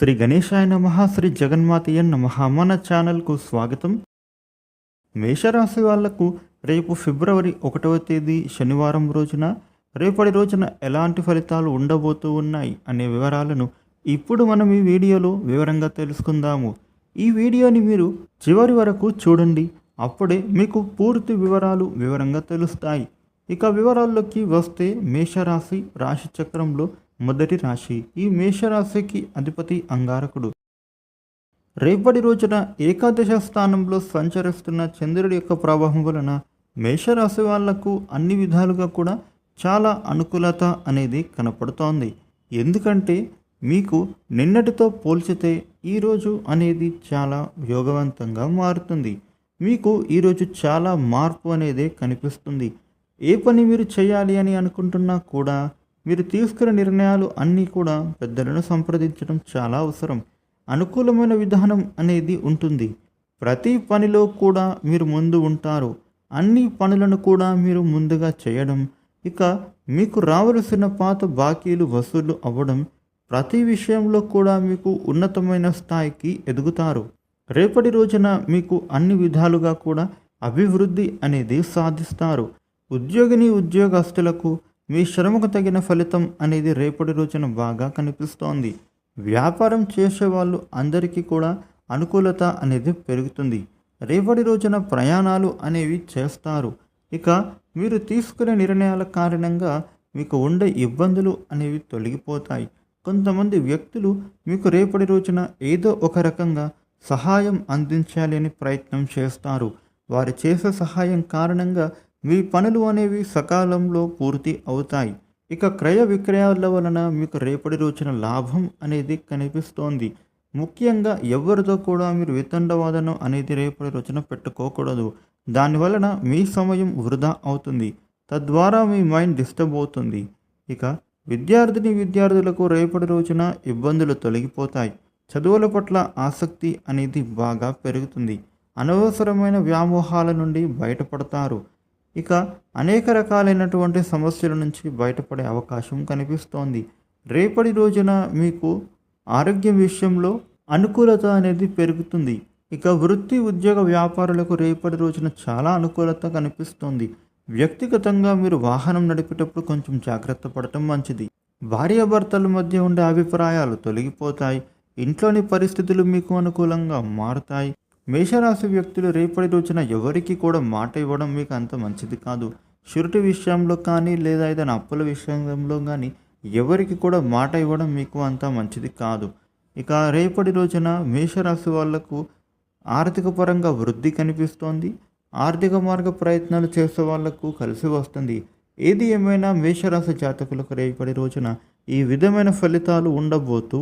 శ్రీ గణేశాయ నమ శ్రీ జగన్మాతయ్య నమ. మన ఛానల్కు స్వాగతం. మేషరాశి వాళ్ళకు రేపు ఫిబ్రవరి ఒకటవ తేదీ శనివారం రోజున రేపటి రోజున ఎలాంటి ఫలితాలు ఉండబోతూ ఉన్నాయి అనే వివరాలను ఇప్పుడు మనం ఈ వీడియోలో వివరంగా తెలుసుకుందాము. ఈ వీడియోని మీరు చివరి వరకు చూడండి. అప్పుడే మీకు పూర్తి వివరాలు వివరంగా తెలుస్తాయి. ఇక వివరాల్లోకి వస్తే మేషరాశి రాశి చక్రంలో మొదటి రాశి. ఈ మేషరాశికి అధిపతి అంగారకుడు. రేపటి రోజున ఏకాదశ స్థానంలో సంచరిస్తున్న చంద్రుడి యొక్క ప్రభావం వలన మేషరాశి వాళ్ళకు అన్ని విధాలుగా కూడా చాలా అనుకూలత అనేది కనపడుతోంది. ఎందుకంటే మీకు నిన్నటితో పోల్చితే ఈరోజు అనేది చాలా యోగవంతంగా మారుతుంది. మీకు ఈరోజు చాలా మార్పు అనేది కనిపిస్తుంది. ఏ పని మీరు చేయాలి అని అనుకుంటున్నా కూడా మీరు తీసుకునే నిర్ణయాలు అన్నీ కూడా పెద్దలను సంప్రదించడం చాలా అవసరం. అనుకూలమైన విధానం అనేది ఉంటుంది. ప్రతి పనిలో కూడా మీరు ముందు ఉంటారు. అన్ని పనులను కూడా మీరు ముందుగా చేయడం ఇక మీకు రావలసిన పాత బాకీలు వసూలు అవ్వడం ప్రతి విషయంలో కూడా మీకు ఉన్నతమైన స్థాయికి ఎదుగుతారు. రేపటి రోజున మీకు అన్ని విధాలుగా కూడా అభివృద్ధి అనేది సాధిస్తారు. ఉద్యోగిని ఉద్యోగస్తులకు మీ శ్రమకు తగిన ఫలితం అనేది రేపటి రోజున బాగా కనిపిస్తోంది. వ్యాపారం చేసే వాళ్ళు అందరికీ కూడా అనుకూలత అనేది పెరుగుతుంది. రేపటి రోజున ప్రయాణాలు అనేవి చేస్తారు. ఇక మీరు తీసుకునే నిర్ణయాల కారణంగా మీకు ఉండే ఇబ్బందులు అనేవి తొలగిపోతాయి. కొంతమంది వ్యక్తులు మీకు రేపటి రోజున ఏదో ఒక రకంగా సహాయం అందించాలని ప్రయత్నం చేస్తారు. వారు చేసే సహాయం కారణంగా మీ పనులు అనేవి సకాలంలో పూర్తి అవుతాయి. ఇక క్రయ విక్రయాల వలన మీకు రేపటి రోజున లాభం అనేది కనిపిస్తోంది. ముఖ్యంగా ఎవరితో కూడా మీరు వితండవాదనం అనేది రేపటి రోజున పెట్టుకోకూడదు. దానివలన మీ సమయం వృధా అవుతుంది. తద్వారా మీ మైండ్ డిస్టర్బ్ అవుతుంది. ఇక విద్యార్థిని విద్యార్థులకు రేపటి రోజున ఇబ్బందులు తొలగిపోతాయి. చదువుల పట్ల ఆసక్తి అనేది బాగా పెరుగుతుంది. అనవసరమైన వ్యామోహాల నుండి బయటపడతారు. ఇక అనేక రకాలైనటువంటి సమస్యల నుంచి బయటపడే అవకాశం కనిపిస్తోంది. రేపటి రోజున మీకు ఆరోగ్యం విషయంలో అనుకూలత అనేది పెరుగుతుంది. ఇక వృత్తి ఉద్యోగ వ్యాపారులకు రేపటి రోజున చాలా అనుకూలత కనిపిస్తోంది. వ్యక్తిగతంగా మీరు వాహనం నడిపేటప్పుడు కొంచెం జాగ్రత్త పడటం మంచిది. భార్యాభర్తల మధ్య ఉండే అభిప్రాయాలు తొలగిపోతాయి. ఇంట్లోని పరిస్థితులు మీకు అనుకూలంగా మారుతాయి. మేషరాశి వ్యక్తులు రేపటి రోజున ఎవరికి కూడా మాట ఇవ్వడం మీకు అంత మంచిది కాదు. షూరిటీ విషయంలో కానీ లేదా ఏదైనా అప్పుల విషయంలో కానీ ఎవరికి కూడా మాట ఇవ్వడం మీకు అంత మంచిది కాదు. ఇక రేపటి రోజున మేషరాశి వాళ్ళకు ఆర్థిక పరంగా వృద్ధి కనిపిస్తోంది. ఆర్థిక మార్గ ప్రయత్నాలు చేసే వాళ్ళకు కలిసి వస్తుంది. ఏది ఏమైనా మేషరాశి జాతకులకు రేపటి రోజున ఈ విధమైన ఫలితాలు ఉండబోతూ